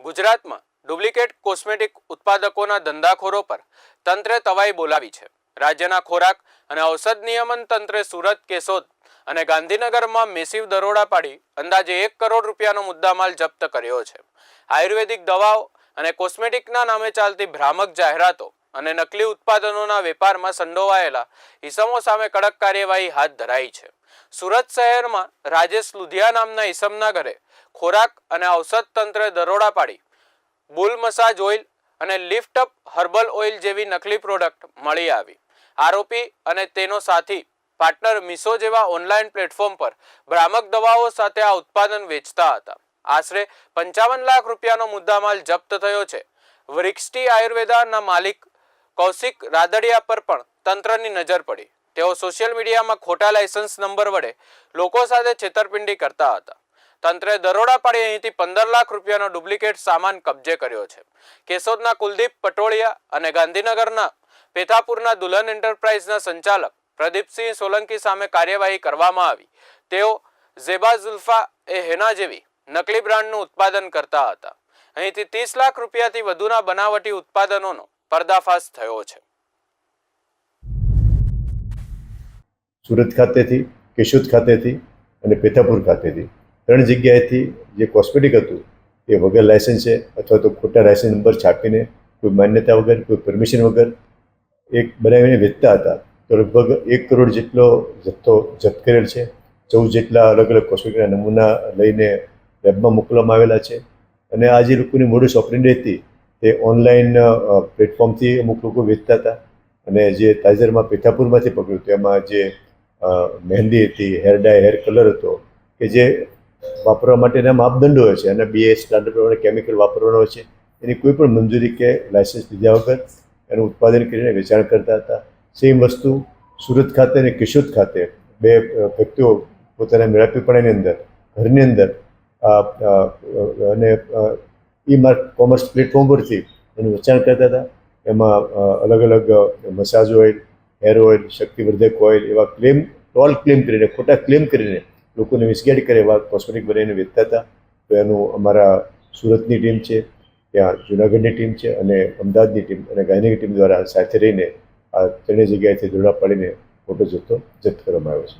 ગુજરાતમાં duplicate cosmetic ઉત્પાદકોના ધંધાખોરો પર તંત્રે તવાઈ બોલાવી છે. રાજ્યના ખોરાક અને ઔષધ નિયમન તંત્રે સુરત કેશોદ અને ગાંધીનગરમાં મેસિવ દરોડા પાડી અંદાજે એક કરોડ રૂપિયાનો મુદ્દામાલ જપ્ત કર્યો છે. આયુર્વેદિક દવાઓ અને કોસ્મેટિકના નામે ચાલતી ભ્રામક જાહેરાતો અને નકલી ઉત્પાદનોના વેપારમાં સંડોવાયેલા ઇસમો સામે કડક કાર્યવાહી હાથ ધરાઈ છે. સુરત શહેરમાં રાજેશ લુધિયા નામના ઈસમના ઘરે ખોરાક અને ઔષધ તંત્રે દરોડા પાડી. બુલ મસાજ ઓઇલ અને લિફ્ટ અપ હર્બલ ઓઇલ જેવી નકલી પ્રોડક્ટ મળી આવી. આરોપી અને તેનો સાથી પાર્ટનર મિસો જેવા ઓનલાઈન પ્લેટફોર્મ પર ભ્રામક દવાઓ સાથે આ ઉત્પાદન વેચતા હતા. આશરે પંચાવન લાખ રૂપિયાનો મુદ્દામાલ જપ્ત થયો છે. વૃક્ષટી આયુર્વેદાના માલિક કૌશિક રાદડિયા પર પણ તંત્રની નજર પડી. તેઓ સોશિયલ મીડિયામાં ખોટા લાયસન્સ નંબર વડે લોકો સાથે છેતરપિંડી કરતા હતા. તંત્રે દરોડા પાડી અહીંથી પંદર લાખ રૂપિયાનો ડુપ્લિકેટ સામાન કબજે કર્યો છે. કેશોદના કુલદીપ પટોળિયા અને ગાંધીનગરના પેથાપુરના દુલ્હન એન્ટરપ્રાઇઝના સંચાલક પ્રદીપસિંહ સોલંકી સામે કાર્યવાહી કરવામાં આવી. તેઓ ઝેબા ઝુલ્ફા એ હેના જેવી નકલી બ્રાન્ડનું ઉત્પાદન કરતા હતા. અહીંથી ત્રીસ લાખ રૂપિયાથી વધુના બનાવટી ઉત્પાદનોનો પર્દાફાશ થયો છે. સુરત ખાતેથી, કેશોદ ખાતેથી અને પેથાપુર ખાતેથી. ત્રણ જગ્યાએથી જે કોસ્મેટિક હતું, એ વગર લાયસન્સે અથવા તો ખોટા લાયસન્સ નંબર છાપીને કોઈ માન્યતા વગર, કોઈ પરમિશન વગર એક બનાવીને વેચતા હતા, તો લગભગ એક કરોડ જેટલો જથ્થો જપ્ત કરેલ છે. ચૌદ જેટલા અલગ અલગ કોસ્મેટિકના નમૂના લઈને લેબમાં મોકલવામાં આવેલા છે. અને આ જે લોકોની મોડસ ઓપરેન્ડી હતી, તે ઓનલાઈન પ્લેટફોર્મથી અમુક લોકો વેચતા હતા. અને જે તાજેતરમાં પેથાપુરમાંથી પકડ્યું, તેમાં જે મહેંદી હતી હેર ડાય હેર કલર હતો, કે જે વાપરવા માટેના માપદંડો હોય છે અને બીએ સ્ટાન્ડર્ડ પ્રમાણે કેમિકલ વાપરવાનો હોય છે. એની કોઈ પણ મંજૂરી કે લાયસન્સ લીધા વગર એનું ઉત્પાદન કરીને વેચાણ કરતા હતા. સેમ વસ્તુ સુરત ખાતે અને કિશોદ ખાતે બે વ્યક્તિઓ પોતાના મેળાપીપણાની અંદર, ઘરની અંદર અને ઈ માર્ક કોમર્સ પ્લેટફોર્મ પરથી એનું વેચાણ કરતા હતા. એમાં અલગ અલગ મસાજ ઓઇલ હેર ઓઇલ શક્તિવર્ધક ઓઇલ એવા ક્લેમ ટોલ ક્લેમ કરીને, ખોટા ક્લેમ કરીને લોકોને મિસગાઈડ કરે એવા કોસ્મેટિક બનાવીને વેચતા હતા. તો એનું અમારા સુરતની ટીમ છે, ત્યાં જુનાગઢની ટીમ છે અને અમદાવાદની ટીમ અને ગાંધીની ટીમ દ્વારા સાથે રહીને આ ત્રણેય જગ્યાએથી દોડા પાડીને મોટો જથ્થો જપ્ત કરવામાં આવ્યો છે.